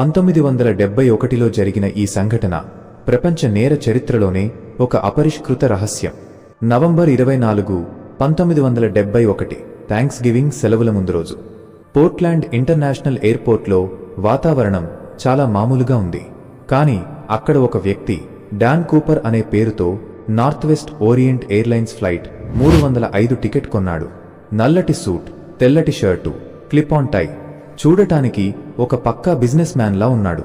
పంతొమ్మిది వందల డెబ్బై ఒకటిలో జరిగిన ఈ సంఘటన ప్రపంచ నేర చరిత్రలోనే ఒక అపరిష్కృత రహస్యం. నవంబర్ ఇరవై నాలుగు పంతొమ్మిది వందల డెబ్బై ఒకటి థ్యాంక్స్ గివింగ్ సెలవుల ముందు రోజు. పోర్ట్లాండ్ ఇంటర్నేషనల్ ఎయిర్పోర్ట్లో వాతావరణం చాలా మామూలుగా ఉంది. కానీ అక్కడ ఒక వ్యక్తి డాన్ కూపర్ అనే పేరుతో north west Orient Airlines flight మూడు వందల ఐదు టికెట్ కొన్నాడు. నల్లటి సూట్ తెల్లటి షర్టు క్లిప్ ఆన్ టై చూడటానికి ఒక పక్కా బిజినెస్ మ్యాన్లా ఉన్నాడు.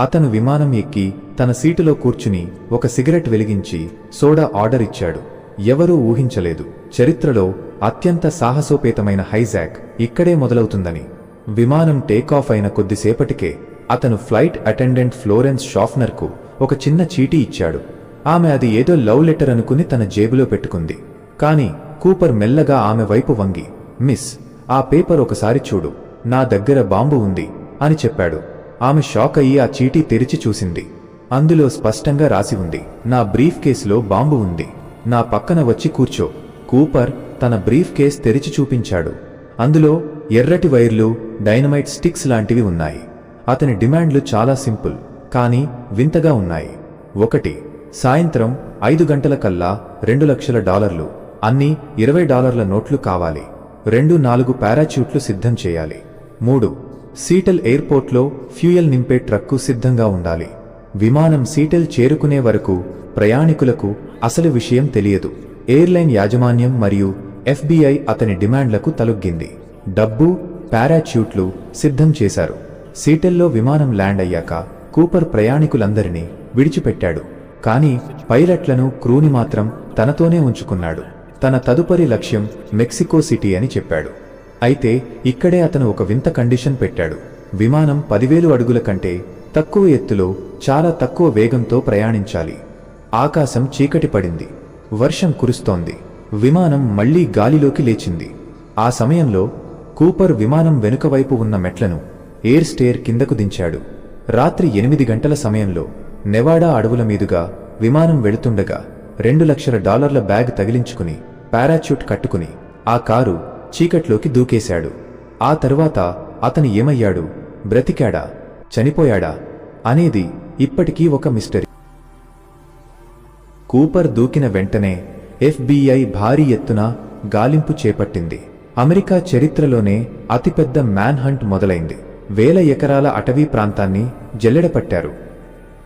అతను విమానం ఎక్కి తన సీటులో కూర్చుని ఒక సిగరెట్ వెలిగించి సోడా ఆర్డర్ ఇచ్చాడు. ఎవరూ ఊహించలేదు. చరిత్రలో అత్యంత సాహసోపేతమైన హైజాక్ ఇక్కడే మొదలవుతుందని. విమానం టేకాఫ్ అయిన కొద్దిసేపటికే అతను ఫ్లైట్ అటెండెంట్ ఫ్లోరెన్స్ షాఫ్నర్కు ఒక చిన్న చీటీ ఇచ్చాడు. ఆమె అది ఏదో లవ్ లెటర్ అనుకుని తన జేబులో పెట్టుకుంది. కాని కూపర్ మెల్లగా ఆమె వైపు వంగి మిస్ ఆ పేపర్ ఒకసారి చూడు. నా దగ్గర బాంబు ఉంది అని చెప్పాడు. ఆమె షాక్ అయ్యి ఆ చీటీ తెరిచి చూసింది. అందులో స్పష్టంగా రాసి ఉంది నా బ్రీఫ్ కేసులో బాంబు ఉంది. నా పక్కన వచ్చి కూర్చో. కూపర్ తన బ్రీఫ్ కేస్ తెరిచి చూపించాడు. అందులో ఎర్రటి వైర్లు డైనమైట్ స్టిక్స్ లాంటివి ఉన్నాయి. అతని డిమాండ్లు చాలా సింపుల్ కానీ వింతగా ఉన్నాయి. ఒకటి సాయంత్రం ఐదు గంటల కల్లా రెండు లక్షల డాలర్లు అన్ని ఇరవై డాలర్ల నోట్లు కావాలి. రెండు నాలుగు పారాచ్యూట్లు సిద్ధం చేయాలి. మూడు. సీటల్ ఎయిర్పోర్ట్లో ఫ్యూయల్ నింపే ట్రక్కు సిద్ధంగా ఉండాలి. విమానం సీటల్ చేరుకునే వరకు ప్రయాణికులకు అసలు విషయం తెలియదు. ఎయిర్లైన్ యాజమాన్యం మరియు ఎఫ్బిఐ అతని డిమాండ్లకు తలొగ్గింది. డబ్బు పారాచ్యూట్లు సిద్ధం చేశారు. సీటెల్లో విమానం ల్యాండ్ అయ్యాక కూపర్ ప్రయాణికులందరినీ విడిచిపెట్టాడు. కానీ పైలట్లను క్రూని మాత్రం తనతోనే ఉంచుకున్నాడు. తన తదుపరి లక్ష్యం మెక్సికో సిటీ అని చెప్పాడు. అయితే ఇక్కడే అతను ఒక వింత కండిషన్ పెట్టాడు. విమానం పదివేలు అడుగుల కంటే తక్కువ ఎత్తులో చాలా తక్కువ వేగంతో ప్రయాణించాలి. ఆకాశం చీకటి పడింది. వర్షం కురుస్తోంది. విమానం మళ్ళీ గాలిలోకి లేచింది. ఆ సమయంలో కూపర్ విమానం వెనుక వైపు ఉన్న మెట్లను ఎయిర్ స్టేర్ కిందకు దించాడు. రాత్రి ఎనిమిది గంటల సమయంలో నెవాడా అడవుల మీదుగా విమానం వెళుతుండగా రెండు లక్షల డాలర్ల బ్యాగ్ తగిలించుకుని పారాచ్యూట్ కట్టుకుని ఆ కారు చీకట్లోకి దూకేశాడు. ఆ తరువాత అతను ఏమయ్యాడు? బ్రతికాడా? చనిపోయాడా? అనేది ఇప్పటికీ ఒక మిస్టరీ. కూపర్ దూకిన వెంటనే ఎఫ్బిఐ భారీ ఎత్తున గాలింపు చేపట్టింది. అమెరికా చరిత్రలోనే అతిపెద్ద మ్యాన్ హంట్ మొదలైంది. వేల ఎకరాల అటవీ ప్రాంతాన్ని జల్లెడపట్టారు.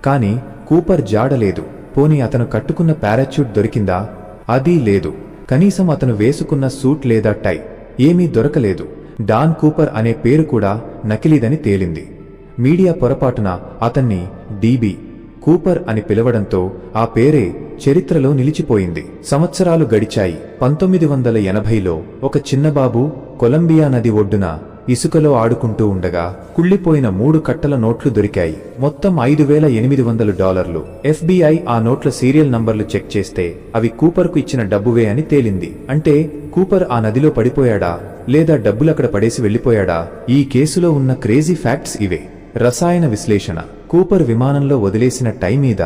కాని కూపర్ జాడలేదు పోని అతను కట్టుకున్న పారాచ్యూట్ దొరికిందా? అదీ లేదు. కనీసం అతను వేసుకున్న సూట్ లేదా టై ఏమీ దొరకలేదు. డాన్ కూపర్ అనే పేరు కూడా నకిలీదని తేలింది. మీడియా పొరపాటున అతన్ని డీబీ కూపర్ అని పిలవడంతో ఆ పేరే చరిత్రలో నిలిచిపోయింది. సంవత్సరాలు గడిచాయి. పంతొమ్మిది వందల ఎనభైలో ఒక చిన్నబాబు కొలంబియా నది ఒడ్డున ఇసుకలో ఆడుకుంటూ ఉండగా కుళ్ళిపోయిన మూడు కట్టల నోట్లు దొరికాయి. మొత్తం ఐదు వేల ఎనిమిది వందల డాలర్లు. ఎఫ్బిఐ ఆ నోట్ల సీరియల్ నంబర్లు చెక్ చేస్తే అవి కూపర్కు ఇచ్చిన డబ్బువే అని తేలింది. అంటే కూపర్ ఆ నదిలో పడిపోయాడా? లేదా డబ్బులక్కడ పడేసి వెళ్ళిపోయాడా ఈ కేసులో ఉన్న క్రేజీ ఫ్యాక్ట్స్ ఇవే. రసాయన విశ్లేషణ. కూపర్ విమానంలో వదిలేసిన టై మీద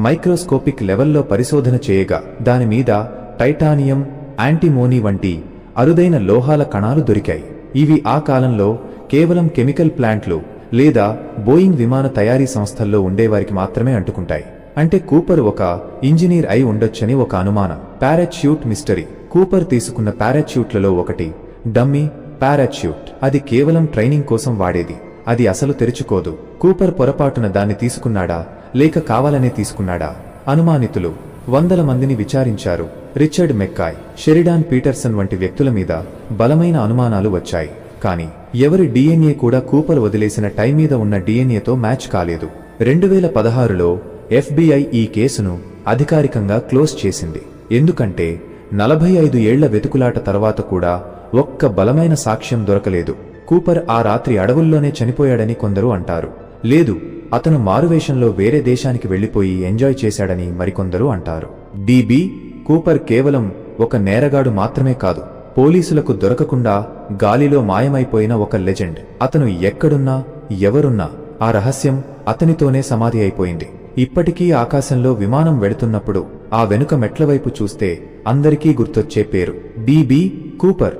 మైక్రోస్కోపిక్ లెవెల్లో పరిశోధన చేయగా దాని మీద టైటానియం యాంటీమోనీ వంటి అరుదైన లోహాల కణాలు దొరికాయి. ఇవి ఆ కాలంలో కేవలం కెమికల్ ప్లాంట్లు లేదా బోయింగ్ విమాన తయారీ సంస్థల్లో ఉండేవారికి మాత్రమే అంటుకుంటాయి. అంటే కూపర్ ఒక ఇంజనీర్ అయి ఉండొచ్చని ఒక అనుమానం. Parachute mystery. కూపర్ తీసుకున్న పారాచ్యూట్లలో ఒకటి. Dummy parachute. అది కేవలం ట్రైనింగ్ కోసం వాడేది. అది అసలు తెరుచుకోదు. కూపర్ పొరపాటున దాన్ని తీసుకున్నాడా? లేక కావాలనే తీసుకున్నాడా? అనుమానితులు. వందల మందిని విచారించారు. రిచర్డ్ మెక్కాయ్ షెరిడాన్ పీటర్సన్ వంటి వ్యక్తుల మీద బలమైన అనుమానాలు వచ్చాయి. కానీ ఎవరి డిఎన్ఏ కూడా కూపర్ వదిలేసిన టైం మీద ఉన్న డిఎన్ఏతో మ్యాచ్ కాలేదు. రెండు వేల పదహారులో ఎఫ్బిఐ ఈ కేసును అధికారికంగా క్లోజ్ చేసింది. ఎందుకంటే నలభై ఐదు ఏళ్ళ వెతుకులాట తర్వాత కూడా ఒక్క బలమైన సాక్ష్యం దొరకలేదు. కూపర్ ఆ రాత్రి అడవుల్లోనే చనిపోయాడని కొందరు అంటారు. లేదు అతను మారువేషంలో వేరే దేశానికి వెళ్ళిపోయి ఎంజాయ్ చేశాడని మరికొందరు అంటారు. డిబి కూపర్ కేవలం ఒక నేరగాడు మాత్రమే కాదు పోలీసులకు దొరకకుండా గాలిలో మాయమైపోయిన ఒక లెజెండ్. అతను ఎక్కడున్నా ఎవరున్నా ఆ రహస్యం అతనితోనే సమాధి అయిపోయింది. ఇప్పటికీ ఆకాశంలో విమానం వెడుతున్నప్పుడు ఆ వెనుక మెట్ల వైపు చూస్తే అందరికీ గుర్తొచ్చే పేరు. DB Cooper.